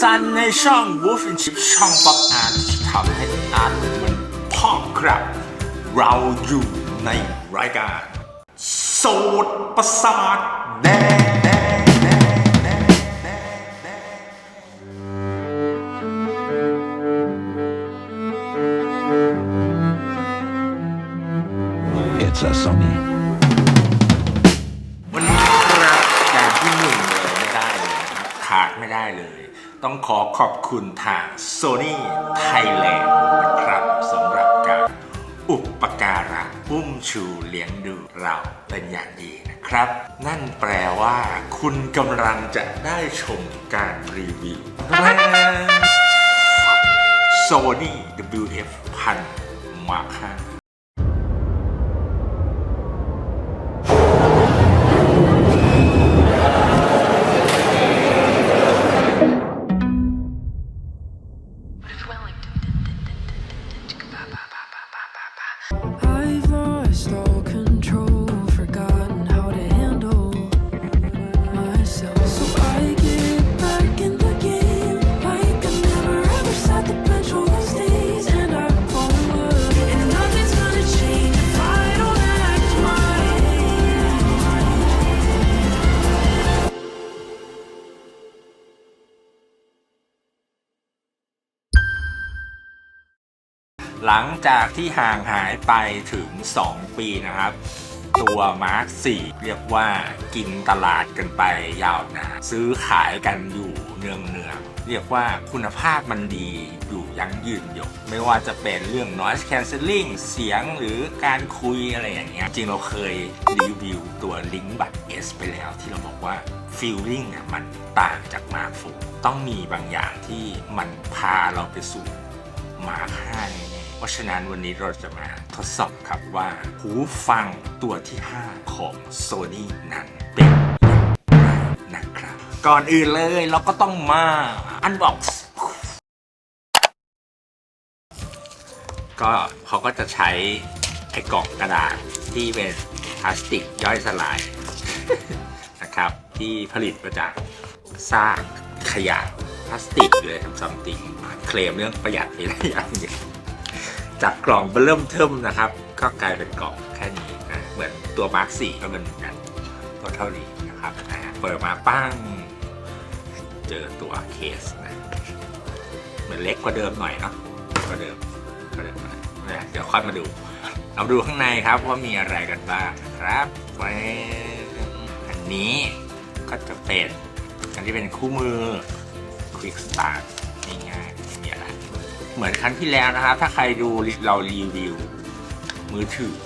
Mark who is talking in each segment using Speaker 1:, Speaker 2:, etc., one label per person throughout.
Speaker 1: ซันในช่อง Wolf and Chip ช่องป๊อปอาร์ตที่ทำให้อาร์ตมันพองครับ เราอยู่ในรายการ โสดประสาทแดง ต้องขอขอบคุณทาง Sony Thailand นะครับสำหรับการอุปการะอุ้มชูเลี้ยงดูเราเป็นอย่างดีนะครับ นั่นแปลว่า คุณกำลังจะได้ชมการรีวิว Sony WF 1000 Mark 5 จากที่ห่างหายไปถึง 2 ปีนะครับ ตัวมาร์ค4เรียกว่ากินตลาดกันไปยาวนานซื้อขายกันอยู่เนืองเนืองๆเรียกว่าคุณภาพมันดีอยู่ยั้งยืนยงไม่ว่าจะเป็นเรื่อง noise cancelling เสียงหรือการคุยอะไรอย่างเงี้ยจริงเราเคยรีวิวตัวลิงก์บัตร S ไปแล้วที่เราบอกว่า feeling เนี่ยมันต่างจากมาร์ค4ต้องมีบางอย่างที่มันพาเราไปสู่มาค่าแน่ๆ เพราะฉะนั้นวันนี้เราจะมาทดสอบครับว่าหูฟังตัวที่ 5 ของ Sony นั้นเป็นอย่างไรนะครับ ก่อนอื่นเลยเราก็ต้องมา Unbox ก็เขาก็จะใช้ไอ้กล่องกระดาษที่เป็นพลาสติกย่อยสลายนะครับที่ผลิตมาจากซากขยะพลาสติกเลยทำซัมติงเคลมเรื่องประหยัดไปได้อย่างเดียว จากกล่องเริ่มเทิมนะครับ ก็กลายเป็นกล่องแค่นี้นะเหมือนตัวมาร์คสี่ก็เป็นเหมือนกันตัวเท่านี้นะครับเปิดมาปั้งเจอตัวเคสนะเหมือนเล็กกว่าเดิมหน่อยเนาะกว่าเดิมกว่าเดิมนะเดี๋ยวค่อยมาดู เราดูข้างในครับว่ามีอะไรกันบ้างครับไว้อันนี้ก็จะเป็นอันที่เป็นคู่มือ Quick Start เหมือนครั้งที่แล้วนะครับ ถ้าใครดูเรารีวิว มือถือ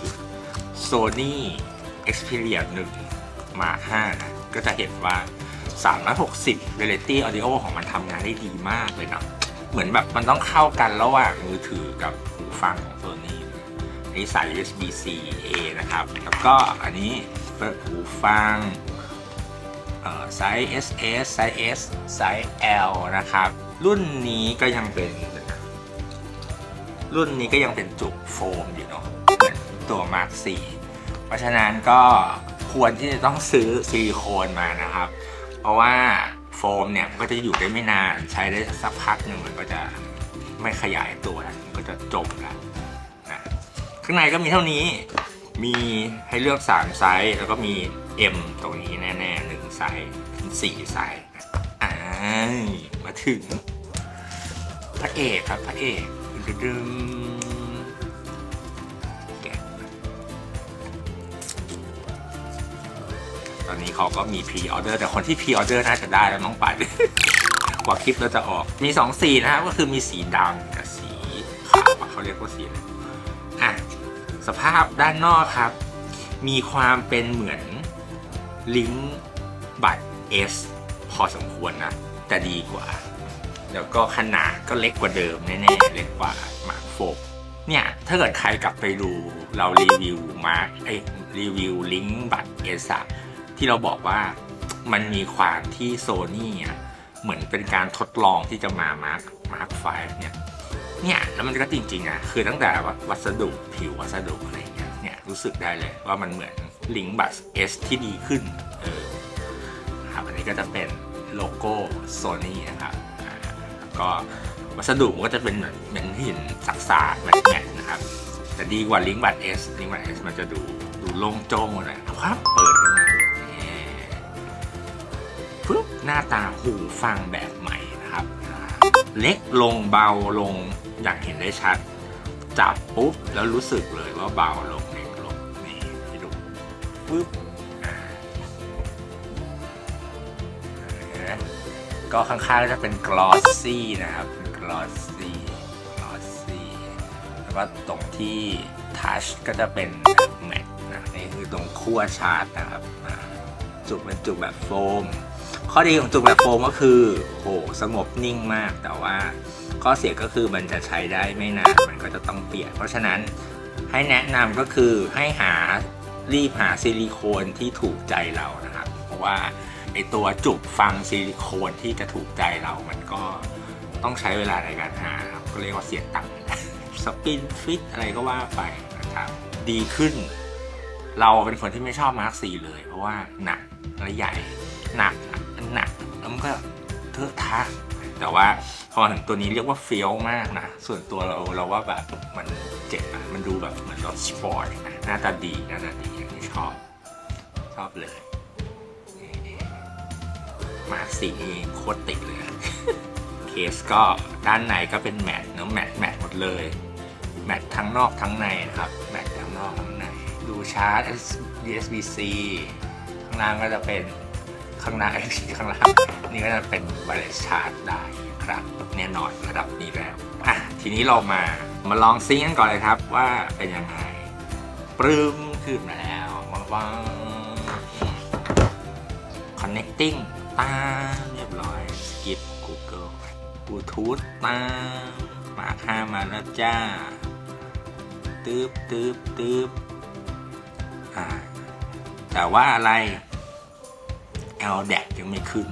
Speaker 1: Sony Xperia 1 Mark 5นะ ก็จะเห็นว่า 360 Reality Audio ของมันทำงานได้ดีมากเลยเนาะเหมือนแบบมันต้องเข้ากันระหว่างมือถือกับหูฟังของ Sony อันนี้สาย USB-C A นะครับ แล้วก็อันนี้หูฟังไซส์ SS ไซส์ S ไซส์ L นะครับ รุ่นนี้ก็ยังเป็น รุ่นนี้ก็ยังเป็นจุกโฟมอยู่เนาะเหมือนตัว Mark 4เพราะฉะนั้นก็ควรที่จะต้องซื้อซิลิโคนมานะครับ เพราะว่าโฟมเนี่ยก็จะอยู่ได้ไม่นานใช้ได้สักพักหนึ่งมันก็จะไม่ขยายตัวแล้วมันก็จะจมแล้วนะข้างในก็มีเท่านี้มีให้เลือก 3 ไซส์ แล้วก็มี M ตรงนี้แน่ๆหนึ่งไซส์ถึง4ไซส์อ่ามาถึง พระเอกครับพระเอก ดึมแกะตอนนี้เขาก็มีพรีออเดอร์แต่คนที่พรีออเดอร์น่าจะได้แล้วน้องปัด กว่าคลิปเราจะออกมี2สีนะครับ ก็คือมีสีดำกับสีขาวเขาเรียกว่าสีอะไรอะสภาพด้านนอกครับ มีความเป็นเหมือนลิงก์บัตร S พอสมควรนะ แต่ดีกว่า แล้วก็ขนาดก็เล็กกว่าเดิมแน่ๆ เล็กกว่ามาร์คโฟเนี่ยถ้าเกิดใครกลับไปดูเรารีวิวมาไอรีวิวลิงก์บัตร S อะที่เราบอกว่ามันมีความที่โซนี่อะเหมือนเป็นการทดลองที่จะมามาร์คมาร์คไฟเนี่ยเนี่ยแล้วมันก็จริงๆอะคือตั้งแต่วัสดุผิววัสดุอะไรเงี้ยเนี่ยรู้สึกได้เลยว่ามันเหมือนลิงก์บัตร S ที่ดีขึ้นเออครับอันนี้ก็จะเป็นโลโก้ Sony นะครับ ก็วัสดุมันก็จะเป็นเหมือนเหมือนหินสักสากแมทๆนะครับ แต่ดีกว่าลิงก์บัตเอสลิงก์บัตเอสมันจะดูดูโล่งโจ้งหน่อยครับ เปิดขึ้นมานี่ปึ๊บหน้าตาหูฟังแบบใหม่นะครับ เล็กลงเบาลงอย่างเห็นได้ชัด จับปุ๊บ แล้วรู้สึกเลยว่าเบาลงเล็กลงนี่ให้ดูปึ๊บ ก็ข้างๆก็จะเป็นกลอสซี่นะครับเป็นกลอสซี่กลอสซี่แล้วก็ตรงที่ทัชก็จะเป็นแมทนะนี่คือตรงขั้วชาร์จนะครับจุกเป็นจุกแบบโฟม ข้อดีของจุกแบบโฟมก็คือโหสงบนิ่งมาก แต่ว่าข้อเสียก็คือมันจะใช้ได้ไม่นานมันก็จะต้องเปลี่ยน เพราะฉะนั้นให้แนะนำก็คือให้หารีบหาซิลิโคนที่ถูกใจเรานะครับ เพราะว่า ไอตัวจุกฟังซิลิโคนที่จะถูกใจเรามันก็ต้องใช้เวลาในการหาครับก็เรียกว่าเสียตังค์สปินฟิตอะไรก็ว่าไปนะครับ ดีขึ้น เราเป็นคนที่ไม่ชอบมาร์คซีเลย เพราะว่าหนักและใหญ่หนักอันหนักแล้วมันก็เทอะทะแต่ว่าพอถึงตัวนี้เรียกว่าเฟี้ยวมากนะ ส่วนตัวเราเราว่าแบบมันเจ็บอะมันดูแบบเหมือนรถสปอร์ตอะหน้าตาดีหน้าตาดีอย่างที่ชอบ ชอบเลย มาสีนี่โคตรติดเลยเคสก็ด้านในก็เป็นแมทเนอะแมทแมทหมดเลย แมททั้งนอกทั้งในนะครับ แมททั้งนอกทั้งใน ดูชาร์จ USB-C ข้างล่างก็จะเป็นข้างหน้าข้างล่างนี่ก็จะเป็นไวเลสชาร์จได้ครับแน่นอนระดับนี้แล้วอะทีนี้เรามามาลองซิงค์กันก่อนเลยครับว่าเป็นยังไงปรึ้มขึ้นมาแล้วว่าง connecting ตามเรียบร้อย skip Google Bluetooth ตามมาค่ามาแล้วจ้าตืบตืบตืบอ่า แต่ว่าอะไร LDAC ยังไม่ขึ้น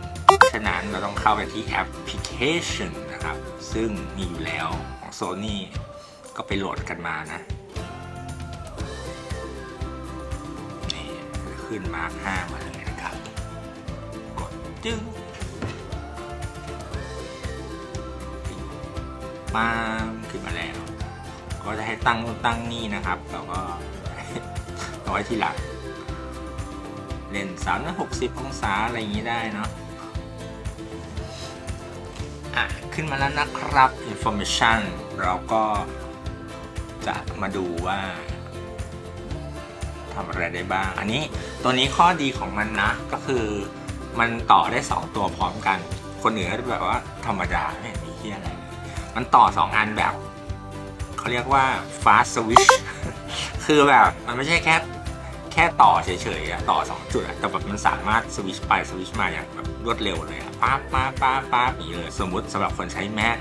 Speaker 1: ฉะนั้นเราต้องเข้าไปที่แอปพลิเคชันนะครับ ซึ่งมีอยู่แล้วของ Sony ก็ไปโหลดกันมานะ นี่ ขึ้นมาร์ค5มาเลย จึงปามขึ้นมาแล้ว ก็จะให้ตั้งตั้งนี่นะครับแล้วก็เอาไว้ที่หลังเลนส์สามร้อยหกสิบองศาอะไรอย่างนี้ได้เนาะอะ ขึ้นมาแล้วนะครับ information เราก็จะมาดูว่าทำอะไรได้บ้าง อันนี้ตัวนี้ข้อดีของมันนะ ก็คือ มันต่อได้ 2 ตัวพร้อมกัน คนอื่นก็จะแบบว่าธรรมดาไม่เห็นมีที่อะไร มันต่อ 2 อันแบบ เขาเรียกว่า fast switch คือแบบมันไม่ใช่แค่แค่ต่อเฉยๆอะต่อ 2 จุดอะแต่แบบมันสามารถสวิชไปสวิชมาอย่างแบบรวดเร็วเลยอะป๊าป๊าป๊าป๊าอย่างเลยสมมติสำหรับคนใช้ Mac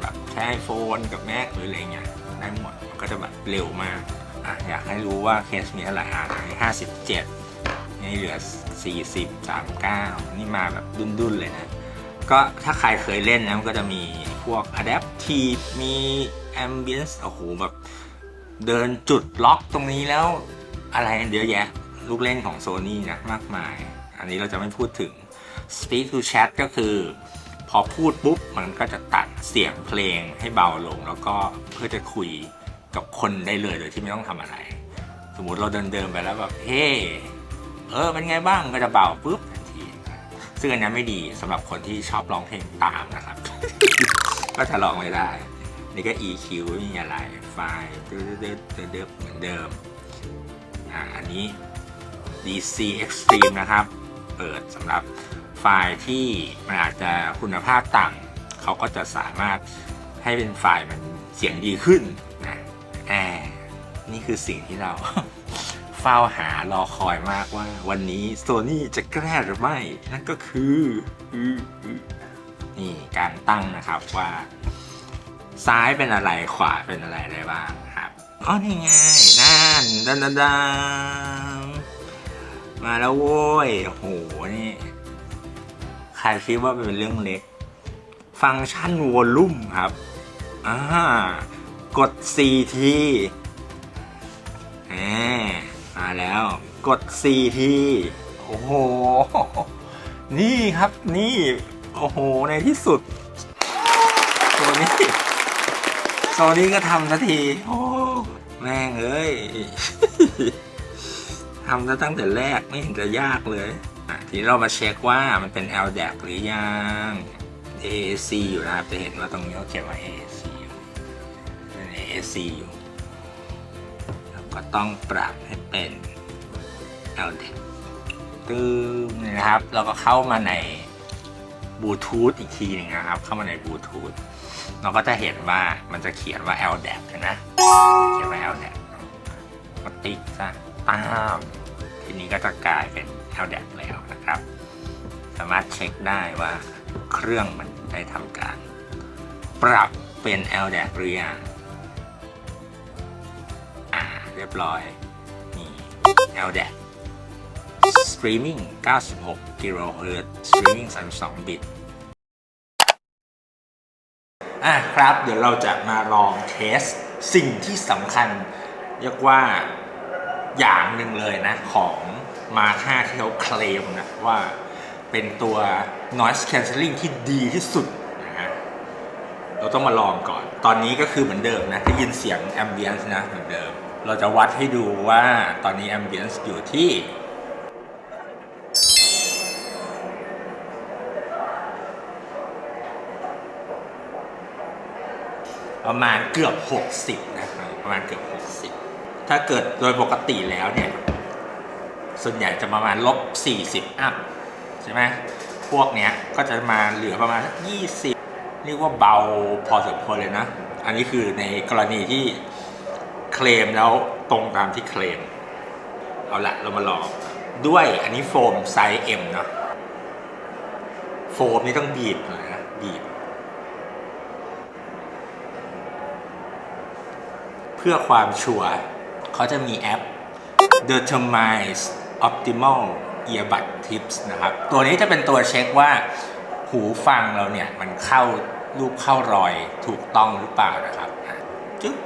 Speaker 1: แบบใช้โฟนกับ Mac หรืออะไรเงี้ยได้หมดมันก็จะแบบเร็วมากอะอยากให้รู้ว่าเคสมีเท่าไหร่อะอันนี้57 นี่เหลือ 40 39 นี่มาแบบดุนๆเลยนะ ก็ถ้าใครเคยเล่นนะมันก็จะมีพวก adaptive มี ambience โอ้โหแบบเดินจุดล็อกตรงนี้แล้วอะไรเยอะแยะ ลูกเล่นของ Sony นะมากมาย อันนี้เราจะไม่พูดถึง speak to chat ก็คือพอพูดปุ๊บ มันก็จะตัดเสียงเพลงให้เบาลง แล้วก็เพื่อจะคุยกับคนได้เลยโดยที่ไม่ต้องทำอะไร สมมติเราเดินเดินไปแล้วแบบเฮ้ เออเป็นไงบ้างก็จะเบาปุ๊บทันทีซึ่งอันนี้ไม่ดีสำหรับคนที่ชอบร้องเพลงตามนะครับ ก็จะร้องไม่ได้ นี่ก็ EQ ไม่มีอะไรไฟล์เดิๆๆๆเหมือนเดิมอ่าอันนี้ DC Extreme นะครับ เปิดสำหรับไฟล์ที่มันอาจจะคุณภาพต่ำเขาก็จะสามารถให้เป็นไฟล์มันเสียงดีขึ้นนะแอนี่คือสิ่งที่เรา เฝ้าหารอคอยมากว่า วันนี้ Sony จะแก้หรือไม่ นั่นก็คือนี่การตั้งนะครับว่า ซ้ายเป็นอะไรขวาเป็นอะไรได้บ้างครับอ๋อนี่ไงนั่นดันดันดันมาแล้วโว้ยโหนี่ใครคิดว่าเป็นเรื่องเล็ก ฟังก์ชันวอลลุ่มครับอ่ากด 4 ทีแห มาแล้ว กด 4 ที โอ้โห นี่ครับนี่ โอ้โห ในที่สุดนี่โซนี่ก็ทำสักที โอ้ แม่งเอ้ยทำซะตั้งแต่แรกไม่เห็นจะยากเลยทีนี้เรามาเช็คว่ามันเป็น LDAC หรือยัง AAC อยู่นะครับ จะเห็นว่าตรงนี้เขาเขียนว่า AAC อยู่เป็น AAC อยู่ ก็ต้องปรับให้เป็น LDAC ตึ้งนี่นะครับเราก็เข้ามาในบลูทูธอีกทีหนึงนะครับ เข้ามาในบลูทูธเราก็จะเห็นว่ามันจะเขียนว่า LDAC เห็นไหมเขียนว่า LDAC ก็ติ๊กซะตามทีนี้ก็จะกลายเป็น LDAC แล้วนะครับ สามารถเช็คได้ว่าเครื่องมันได้ทำการ ปรับเป็น LDAC หรือยัง รียบร้อย นี่ LDAC Streaming 96 kHz Streaming 32 บิต อะครับ เดี๋ยวเราจะมาลองเทส สิ่งที่สำคัญ เรียกว่าอย่างหนึ่งเลยนะ ของมาค่าที่เขาเคลมนะ ว่าเป็นตัว noise cancelling ที่ดีที่สุดนะฮะ เราต้องมาลองก่อน ตอนนี้ก็คือเหมือนเดิมนะ ได้ยินเสียง ambience นะ เหมือนเดิม เราจะวัดให้ดูว่าตอนนี้ ambience อยู่ที่ ประมาณเกือบ 60 นะครับ ประมาณเกือบ 60 ถ้าเกิดโดยปกติแล้วเนี่ย ส่วนใหญ่จะประมาณลบ 40 อัพ ใช่ไหมพวกเนี้ยก็จะมาเหลือประมาณ 20 เรียกว่าเบาพอสมควรเลยนะ อันนี้คือในกรณีที่ เคลมแล้วตรงตามที่เคลม เอาละเรามาลอง ด้วยอันนี้โฟมไซส์ M เนาะโฟมนี่ต้องบีบหน่อยนะบีบ เพื่อความชัวร์เขาจะมีแอป Determine Optimal Earbud Tips นะครับ ตัวนี้จะเป็นตัวเช็คว่าหูฟังเราเนี่ย มันเข้ารูปเข้ารอยถูกต้องหรือเปล่านะครับจึ๊บ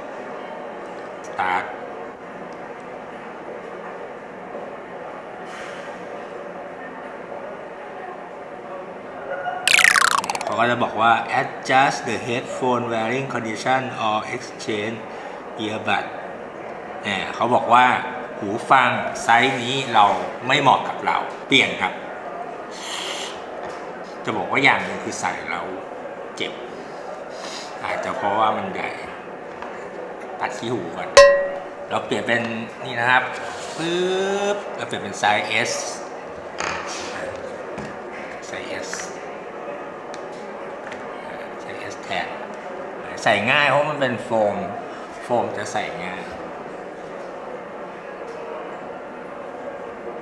Speaker 1: ตาร์ทเขาก็จะบอกว่า adjust the headphone wearing condition or exchange earbud เนี่ยเขาบอกว่าหูฟังไซส์นี้เราไม่เหมาะกับเรา เปลี่ยนครับ จะบอกว่าอย่างหนึ่งคือใส่แล้วเจ็บ อาจจะเพราะว่ามันใหญ่ ตัดขี้หูก่อน เราเปลี่ยนเป็นนี่นะครับปึ๊บเราเปลี่ยนเป็นไซส์ S ไซส์ S ใช้ S แทนใส่ง่ายเพราะมันเป็นโฟม โฟมจะใส่ง่าย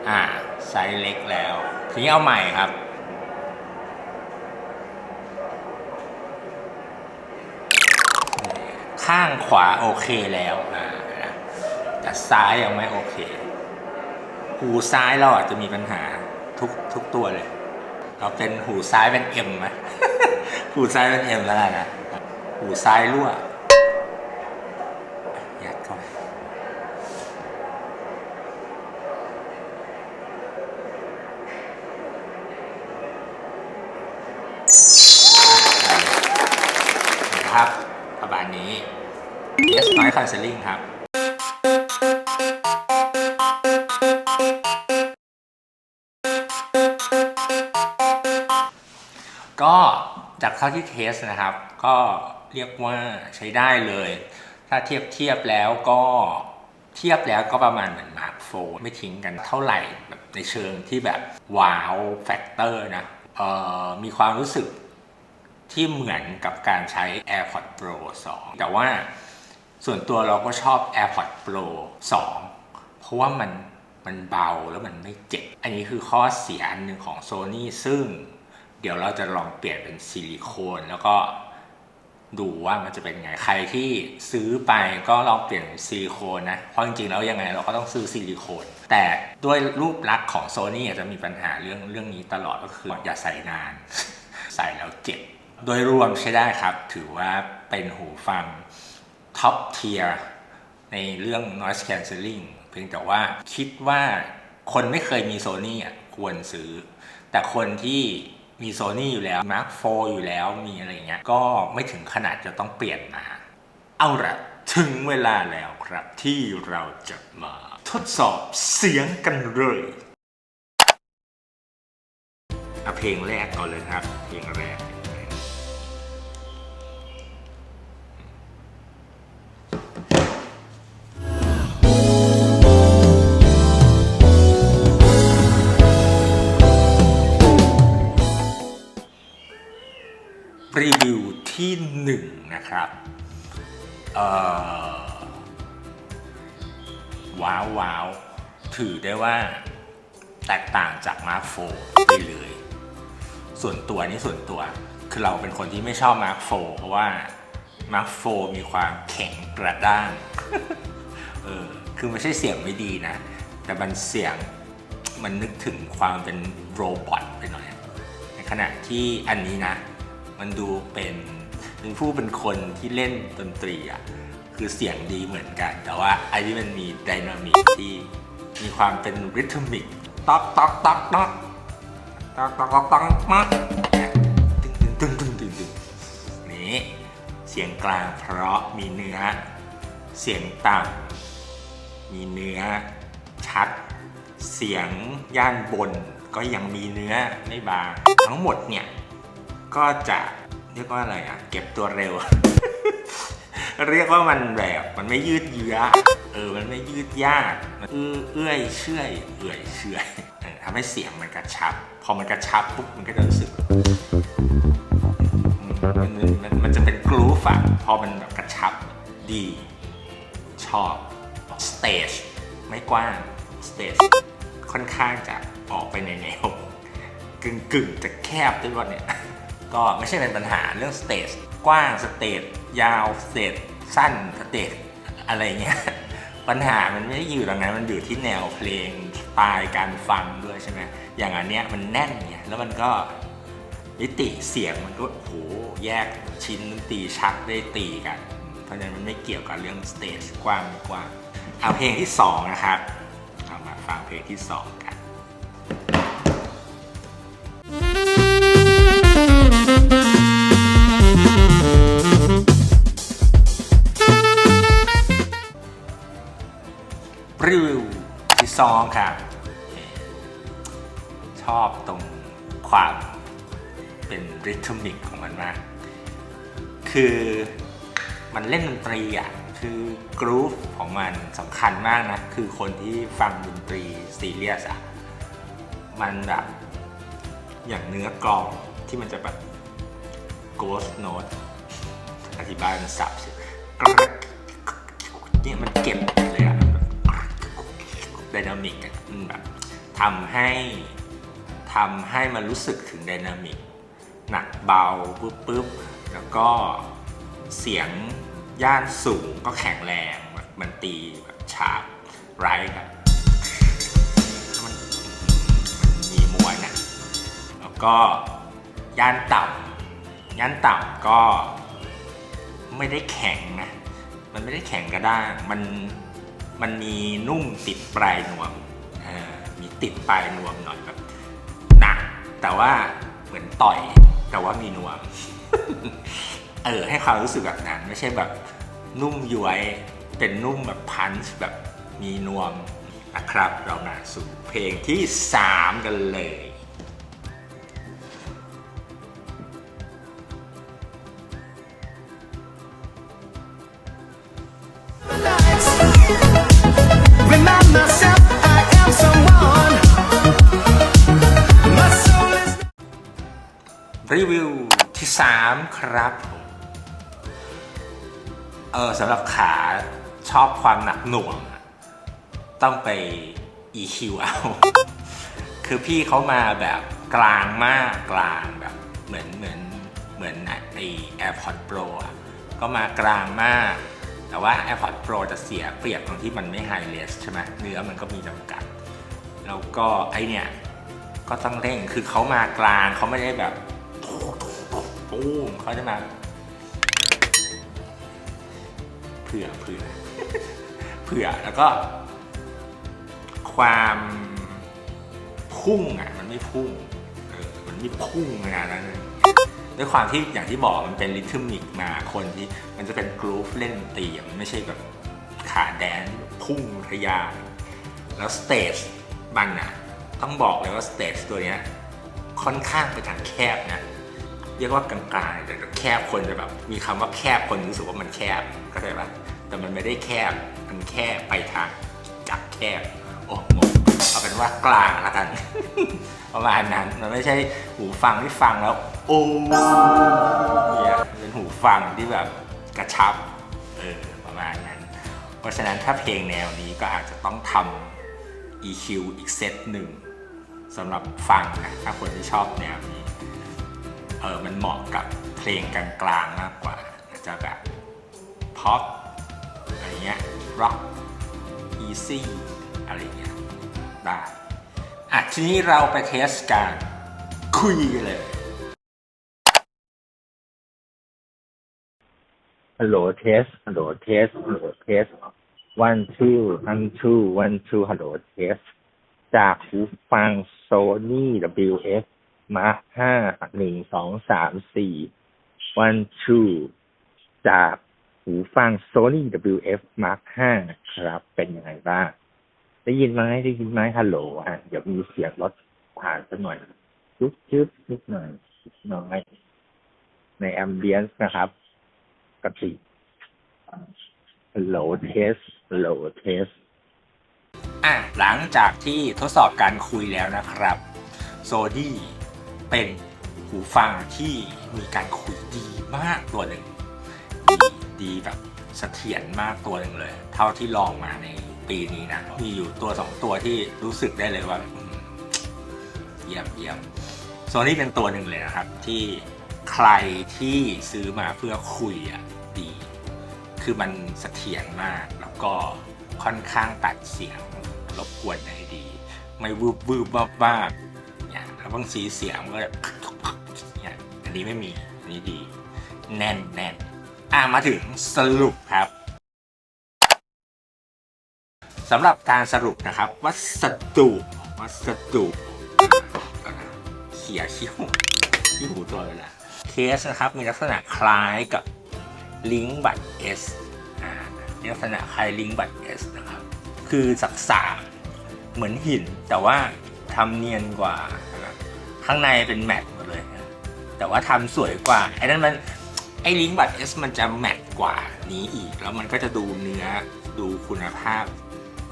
Speaker 1: อ่า ไซส์เล็กแล้ว ทีนี้เอาใหม่ครับ ข้างขวาโอเคแล้วอ่าแต่ซ้ายยังไม่โอเค หูซ้ายเราอาจจะมีปัญหาทุกทุกตัวเลย เราเป็นหูซ้ายเป็นเอ็มไหมหูซ้ายเป็นเอ็มแล้วนะ หูซ้ายรั่ว ก็จากเท่าที่เทสนะครับ ก็เรียกว่าใช้ได้เลย ถ้าเทียบเทียบแล้วก็เทียบแล้วก็ประมาณเหมือนมาร์คโฟไม่ทิ้งกันเท่าไหร่แบบในเชิงที่แบบว้าวแฟกเตอร์นะมีความรู้สึกที่เหมือนกับการใช้ AirPods Pro 2 แต่ว่าส่วนตัวเราก็ชอบ AirPods Pro 2 เพราะว่ามันมันเบาแล้วมันไม่เจ็บ อันนี้คือข้อเสียอันหนึ่งของ Sony ซึ่ง เดี๋ยวเราจะลองเปลี่ยนเป็นซิลิโคนแล้วก็ดูว่ามันจะเป็นไง ใครที่ซื้อไปก็ลองเปลี่ยนซิลิโคนนะ เพราะจริงๆแล้วยังไงเราก็ต้องซื้อซิลิโคน แต่ด้วยรูปลักษณ์ของโซนี่อาจจะมีปัญหาเรื่องเรื่องนี้ตลอดก็คืออย่าใส่นาน ใส่แล้วเจ็บ โดยรวมใช้ได้ครับ ถือว่าเป็นหูฟังท็อปเทียร์ในเรื่อง noise cancelling เพียงแต่ว่าคิดว่าคนไม่เคยมีโซนี่ควรซื้อ แต่คนที่ มีโซนี่อยู่แล้ว Mark 4 อยู่แล้วมีอะไรเงี้ย ก็ไม่ถึงขนาดจะต้องเปลี่ยนมา เอาละถึงเวลาแล้วครับที่เราจะมาทดสอบเสียงกันเลยเอาเพลงแรกก่อนเลยครับ เพลงแร รีวิวที่หนึ่งนะครับว้าวว้าวถือได้ว่าแตกต่างจากมาร์คโฟไปเลย ส่วนตัวนี่ส่วนตัวคือเราเป็นคนที่ไม่ชอบมาร์คโฟเพราะว่ามาร์คโฟมีความแข็งกระด้างเออคือไม่ใช่เสียงไม่ดีนะ แต่มันเสียงมันนึกถึงความเป็นโรบอทไปหน่อยในขณะที่อันนี้นะ มันดูเป็นเป็นผู้เป็นคนที่เล่นดนตรีอะคือเสียงดีเหมือนกัน แต่ว่าไอันนี้มันมีไดนามิกที่มีความเป็นริทึมิกต๊อกต๊อกต๊อกต๊อกต๊อกต๊อกต๊อกต๊อกต๊อกเนี่ยตึงตึงตึงตึงตึงตึงนี่เสียงกลางเพราะมีเนื้อ เสียงต่ำมีเนื้อชัด เสียงย่านบนก็ยังมีเนื้อไม่บางทั้งหมดเนี่ย ก็จะเรียกว่าอะไรอะ เก็บตัวเร็ว เรียกว่ามันแบบมันไม่ยืดเยื้อเออมันไม่ยืดยากมันเอื้อเอื้อยเชื่อยเอื่อยเชื่อยทำให้เสียงมันกระชับ พอมันกระชับปุ๊บมันก็จะรู้สึกมันมันมันจะเป็นกรูฟอะพอมันแบบกระชับดี ชอบสเตจไม่กว้างสเตจค่อนข้างจะออกไปในแนวกึ่งๆ จะแคบด้วยว่าเนี่ย ก็ไม่ใช่เป็นปัญหาเรื่องสเตจกว้างสเตจยาวสเตจสั้นสเตจอะไรเงี้ยปัญหามันไม่ได้อยู่ตรงนั้นมันอยู่ที่แนวเพลงสไตล์การฟังด้วยใช่ไหมอย่างอันเนี้ยมันแน่นไงแล้วมันก็มิติเสียงมันก็โหแยกชิ้นตีชัดได้ตีกัน เพราะฉะนั้นมันไม่เกี่ยวกับเรื่องสเตจกว้างกว้างเอาเพลงที่สองนะครับเอามาฟังเพลงที่สองกันรี องครับชอบตรงความเป็นริทึมิกของมันมาก คือมันเล่นดนตรีอะ คือกรูฟของมันสำคัญมากนะ คือคนที่ฟังดนตรีซีเรียสอะ มันแบบอย่างเนื้อกลองที่มันจะแบบ ghost note อธิบายมันสับเนี่ยมันเก็บเลยอะ ไดนามิกมันแบบทำให้ทำให้มันรู้สึกถึงไดนามิกหนักเบาปุ๊บปุ๊บแล้วก็เสียงย่านสูงก็แข็งแรงแบบมันตีแบบฉาบไรแบบมันมันมีมวลนะแล้วก็ย่านต่ำย่านต่ำก็ไม่ได้แข็งนะ มันไม่ได้แข็งกระด้างมัน มันมีนุ่มติดปลายนวมมีติดปลายนวมหน่อยแบบหนักแต่ว่าเหมือนต่อย แต่ว่ามีนวม เออ ให้ความรู้สึกแบบนั้น ไม่ใช่แบบนุ่มย้วยเป็นนุ่มแบบพันช์แบบมีนวมนะครับ เรามาสู่เพลงที่ 3 กันเลย 3 ครับเออสำหรับขาชอบความหนักหน่วง ต้องไป EQ เอาคือพี่เขามาแบบกลางมากกลางแบบเหมือนเหมือนเหมือนไอ AirPods Pro อะก็มากลางมาก แต่ว่า AirPods Pro จะเสียเปรียบตรงที่มันไม่ไฮเลสใช่ไหมเนื้อมันก็มีจำกัด แล้วก็ไอเนี่ย ก็ต้องเร่งคือเขามากลางเขาไม่ได้แบบ ปุ้มเขาจะมาเผื่อเผื่อเผื่อแล้วก็ ความพุ่งอะ มันไม่พุ่งเออมันนี่พุ่งขนาดนั้นเลยด้วยความที่อย่างที่บอกมันเป็นริทึมิกมาคนที่มันจะเป็นกรูฟเล่นตีมันไม่ใช่แบบขาแดนพุ่งทะยานแล้วสเตจมันอะ ต้องบอกเลยว่าสเตจตัวเนี้ยค่อนข้างไปทางแคบนะ รียกว่ากลางๆแต่แคบคนจะแบบ มีคำว่าแคบคนรู้สึกว่ามันแคบเข้าใจปะแต่มันไม่ได้แคบมันแคบไปทางจากแคบโอ้งงเอาเป็นว่ากลางละกัน ประมาณนั้นมันไม่ใช่หูฟังที่ฟังแล้วโอ้เนี่ยเป็นหูฟังที่แบบกระชับเออประมาณนั้น เพราะฉะนั้นถ้าเพลงแนวนี้ก็อาจจะต้องทำ EQ อีกเซตหนึ่งสำหรับฟังนะถ้าคนที่ชอบแนวนี้ เออมันเหมาะกับเพลงกลางๆมากกว่าจะแบบพ็อปอะไรเงี้ยร็อกอีซี่อะไรเงี้ยได้อะทีนี้เราไปเทสการคุยกันเลย
Speaker 2: ฮัลโหลเทสฮัลโหลเทสฮัลโหลเทส one two one two one two ฮัลโหลเทสจากหูฟัง Sony WF Mark ห้าหนึ่งสองสามสี่ one two จากหูฟัง Sony WF Mark ห้าครับ เป็นยังไงบ้าง ได้ยินไหมได้ยินไหมฮัลโหลอะเดี๋ยวมีเสียงรถผ่านสักหน่อยจุ๊บจุ๊บนิดหน่อยนิดหน่อยในแอมเบียนซ์นะครับปกติ Hello test Hello test
Speaker 1: อะหลังจากที่ทดสอบการคุยแล้วนะครับ โซดี้ เป็นหูฟังที่มีการคุยดีมากตัวหนึ่งดีแบบเสถียรมากตัวหนึ่งเลย เท่าที่ลองมาในปีนี้นะ มีอยู่ตัวสองตัวที่รู้สึกได้เลยว่าเยี่ยมเยี่ยมโซนี่เป็นตัวหนึ่งเลยนะครับ ที่ใครที่ซื้อมาเพื่อคุยอะดี คือมันเสถียรมากแล้วก็ค่อนข้างตัดเสียงรบกวนได้ดี ไม่วืบวืบบ้า บ้างทีเสียงก็แบบเนี่ยอันนี้ไม่มี อันนี้ดี แน่นแน่นอะมาถึงสรุปครับสำหรับการสรุปนะครับ วัสดุวัสดุเขี่ยคิ้วที่หูตัวเลยนะเคสนะครับมีลักษณะคล้ายกับลิงก์บัตร S อ่าลักษณะคล้ายลิงก์บัตร S นะครับ คือสักษาเหมือนหินแต่ว่าทำเนียนกว่า ข้างในเป็นแมตต์หมดเลย แต่ว่าทำสวยกว่า ไอ้นั่นมันไอ้ลิงก์บัตร S มันจะแมตต์กว่านี้อีก แล้วมันก็จะดูเนื้อดูคุณภาพ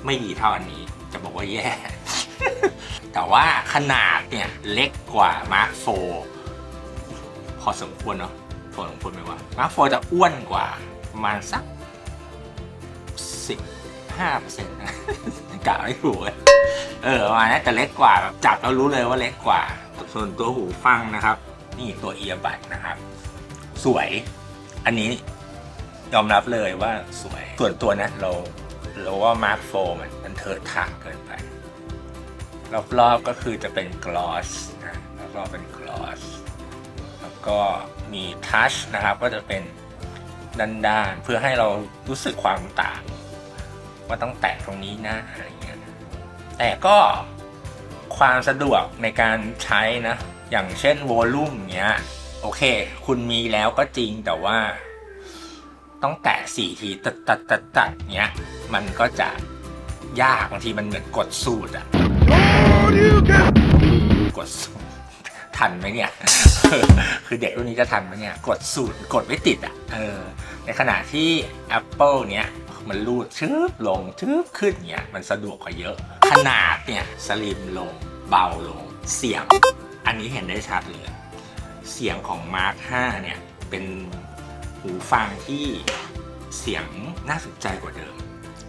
Speaker 1: ไม่ดีเท่าอันนี้ จะบอกว่าแย่ แต่ว่าขนาดเนี่ย เล็กกว่า Mark 4พอสมควรเนาะพอสมควรไหมว่า Mark 4จะอ้วนกว่าประมาณสัก15เปอร์เซ็นต์กะไม่ถูกเลยเออประมาณนั้นแต่เล็กกว่าแบบจับแล้วรู้เลยว่าเล็กกว่า ส่วนตัวหูฟังนะครับ นี่ตัวเอียบัดนะครับ สวย อันนี้ยอมรับเลยว่าสวย ส่วนตัวนะเราเราว่ามาร์คโฟมันมันเทิดทางเกินไป รอบๆก็คือจะเป็นกลอสนะรอบๆเป็นกลอสแล้วก็มีทัชนะครับ ก็จะเป็นด้านๆเพื่อให้เรารู้สึกความต่าง ว่าต้องแตะตรงนี้นะอะไรเงี้ยแต่ก็ ความสะดวกในการใช้นะ อย่างเช่นวอลลุ่มเงี้ย โอเค คุณมีแล้วก็จริงแต่ว่า ต้องแตะสี่ทีตัดตัดตัดตัดเงี้ย มันก็จะยากบางทีมันเหมือนกดสูตรอะกดสูตรทันไหมเนี่ย คือเด็กรุ่นนี้จะทันไหมเนี่ย กดสูตรกดไม่ติดอะเออ ในขณะที่ Apple เนี้ย มันรูดชึบลงชึบขึ้นเนี้ยมันสะดวกกว่าเยอะ ขนาดเนี่ยสลิมลง เบาลง เสียง อันนี้เห็นได้ชัดเลย เสียงของ Mark 5 เนี่ย เป็นหูฟังที่เสียงน่าสนใจกว่าเดิม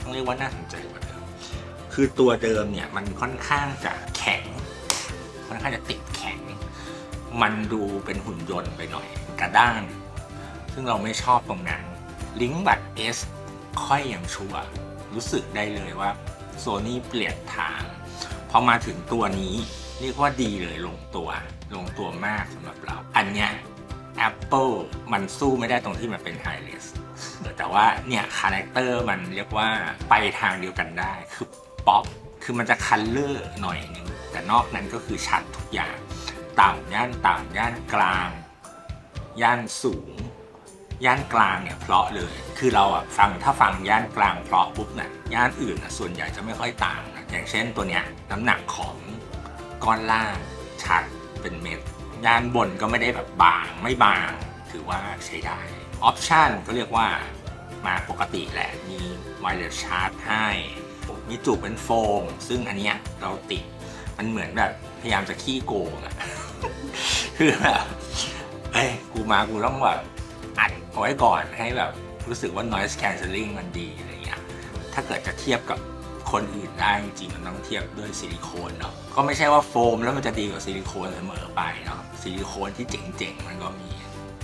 Speaker 1: ต้องเรียกว่าน่าสนใจกว่าเดิม คือตัวเดิมเนี่ยมันค่อนข้างจะแข็ง ค่อนข้างจะติดแข็ง มันดูเป็นหุ่นยนต์ไปหน่อยกระด้าง ซึ่งเราไม่ชอบตรงนั้นลิงก์บัตร S ค่อยยังชัวรู้สึกได้เลยว่าโซนี่เปลี่ยนทาง พอมาถึงตัวนี้เรียกว่าดีเลยลงตัว ลงตัวมากสำหรับเรา อันเนี้ย Apple มันสู้ไม่ได้ตรงที่มันเป็นไฮเลสแต่ว่าเนี่ยคาแรคเตอร์มันเรียกว่าไปทางเดียวกันได้ คือป๊อปคือมันจะคัลเลอร์หน่อยนึง แต่นอกนั้นก็คือชัดทุกอย่าง ต่ำย่านต่ำย่านกลาง ย่านสูง ย่านกลางเนี่ยเพราะเลย คือเราอะฟังถ้าฟังย่านกลางเพราะปุ๊บเนี่ยย่านอื่นอะส่วนใหญ่จะไม่ค่อยต่างนะอย่างเช่นตัวเนี้ยน้ำหนักของก้อนล่างชัดเป็นเม็ดย่านบนก็ไม่ได้แบบบางไม่บาง ถือว่าใช้ได้ออปชันก็เรียกว่ามาปกติแหละมีไวเลสชาร์จให้มีจุกเป็นโฟม ซึ่งอันเนี้ยเราติดมันเหมือนแบบพยายามจะขี้โกงอะคือแบบเอ้ยกูมากูต้องแบบ เอาไว้ก่อนให้แบบรู้สึกว่า noise cancelling มันดีอะไรเงี้ย ถ้าเกิดจะเทียบกับคนอื่นได้จริงๆมันต้องเทียบด้วยซิลิโคนเนาะ ก็ไม่ใช่ว่าโฟมแล้วมันจะดีกว่าซิลิโคนเสมอไปเนาะ ซิลิโคนที่เจ๋งๆมันก็มี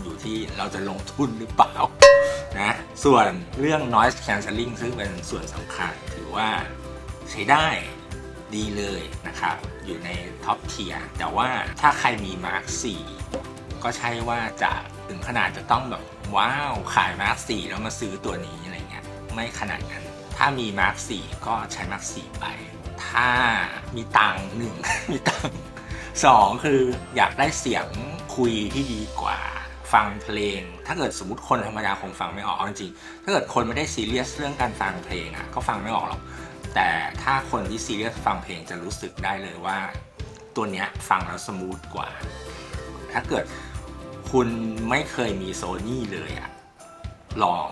Speaker 1: อยู่ที่เราจะลงทุนหรือเปล่านะ ส่วนเรื่อง noise cancelling ซึ่งเป็นส่วนสำคัญถือว่าใช้ได้ดีเลยนะครับ อยู่ในท็อปเทียร์แต่ว่าถ้าใครมี Mark 4ก็ใช่ว่าจะถึงขนาดจะต้องแบบ ว้าวขาย Mark 4แล้วมาซื้อตัวนี้อะไรเงี้ยไม่ขนาดนั้น ถ้ามี Mark 4ก็ใช้ Mark 4ไป ถ้ามีตังหนึ่งมีตังสองคืออยากได้เสียงคุยที่ดีกว่าฟังเพลง ถ้าเกิดสมมติคนธรรมดาคงฟังไม่ออกจริงถ้าเกิดคนไม่ได้ซีเรียสเรื่องการฟังเพลงอะก็ฟังไม่ออกหรอกแต่ถ้าคนที่ซีเรียสฟังเพลงจะรู้สึกได้เลยว่า ตัวเนี้ยฟังแล้วสมูทกว่า ถ้าเกิด คุณไม่เคยมีโซนี่เลยอะลอง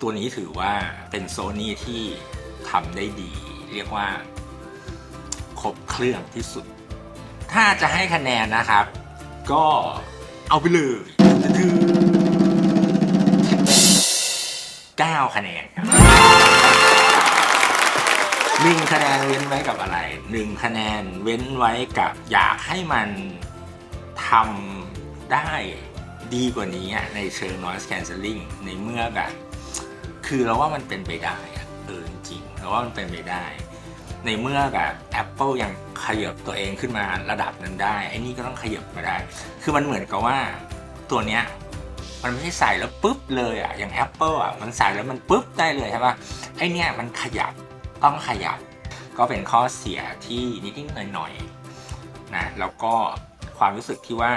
Speaker 1: ตัวนี้ถือว่าเป็นโซนี่ที่ทำได้ดี เรียกว่า ครบเครื่องที่สุด ถ้าจะให้คะแนนนะครับ ก็เอาไปเลย9คะแนนครับหนึ่งคะแนนเว้นไว้กับอะไรหนึ่งคะแนนเว้นไว้กับอยากให้มันทำ ได้ดีกว่านี้อะในเชิง noise cancelling ในเมื่อแบบคือเราว่ามันเป็นไปได้อะเออจริงเราว่ามันเป็นไปได้ ในเมื่อแบบ Apple ยังขยับตัวเองขึ้นมาระดับนั้นได้ไอ้นี่ก็ต้องขยับมาได้ คือมันเหมือนกับว่าตัวเนี้ยมันไม่ใช่ใส่แล้วปุ๊บเลยอะอย่าง Apple อะมันใส่แล้วมันปุ๊บได้เลยใช่ปะไอ้เนี่ยมันขยับต้องขยับ ก็เป็นข้อเสียที่นิดๆหน่อยๆนะแล้วก็ความรู้สึกที่ว่า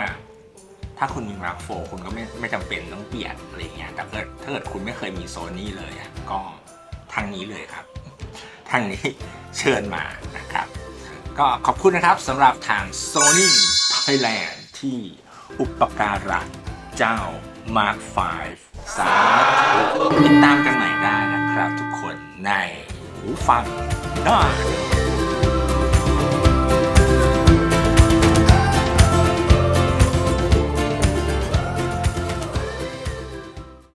Speaker 1: ถ้าคุณมี Mark 4คุณก็ไม่ไม่จำเป็นต้องเปลี่ยนอะไรเงี้ยแต่ถ้าเกิดถ้าเกิดคุณไม่เคยมีโซนี่เลยอะก็ทางนี้เลยครับ ทางนี้เชิญมานะครับ ก็ขอบคุณนะครับสำหรับทาง Sony Thailand ที่อุปการะเจ้า Mark 5 สาธุติดตามกันใหม่ได้นะครับทุกคนในหูฟังได้